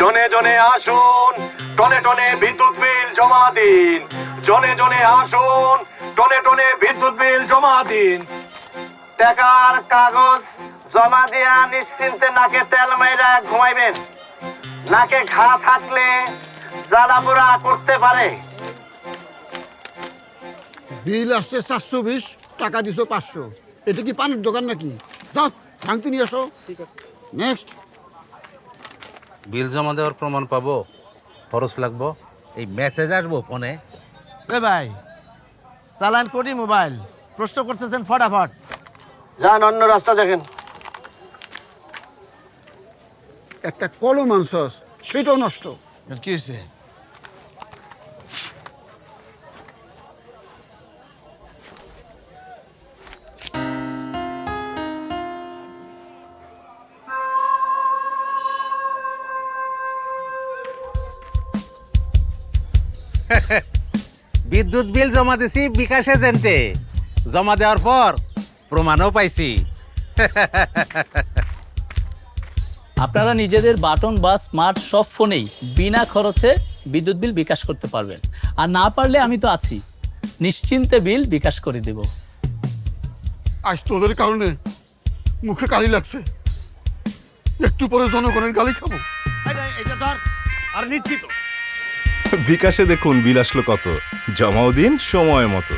জনে জনে আসুন টনে টনে বিদ্যুৎ বিল জমা দিন। জনে জনে আসুন টনে টনে বিদ্যুৎ বিল জমা দিন। টাকার কাগজ জমা দিয়া নিশ্চিন্তে নাকে তেল মাইরা ঘুমাইবেন। নাকে ঘা থাকলে জ্বালা পোড়া করতে পারে। বিল আসছে চারশো বিশ টাকা দিছো পাঁচশো। এটা কি পানির দোকান নাকি? যাও ভাঙতে নিয়ে আসো। নেক্সট বিল জমা দেওয়ার প্রমাণ পাবো? খরচ লাগবো? এই মেসেজ আসব ফোনে এ? ভাই চালান কোটি মোবাইল। প্রশ্ন করতেছেন ফটাফট। যান অন্য রাস্তা দেখেন। একটা কলম আনছস সেটাও নষ্ট। কি হয়েছে বিদ্যুৎ বিল জমা দিছি বিকাশ এজেন্টে। জমা দেওয়ার পর প্রমাণও পাইছি। আপনারা নিজেদের বাটন বা স্মার্ট সব ফোনেই বিনা খরচে বিদ্যুৎ বিল বিকাশ করতে পারবেন। আর না পারলে আমি তো আছি। নিশ্চিন্তে বিল বিকাশ করে দেব। আজ তোদের কারণে মুখে কালি লাগছে। একটু পরে জনগণের গালি খাব। এটা ধর। আর নিশ্চিত। বিকাশে দেখুন বিলাসল কত জমাও দিন সময় মতো।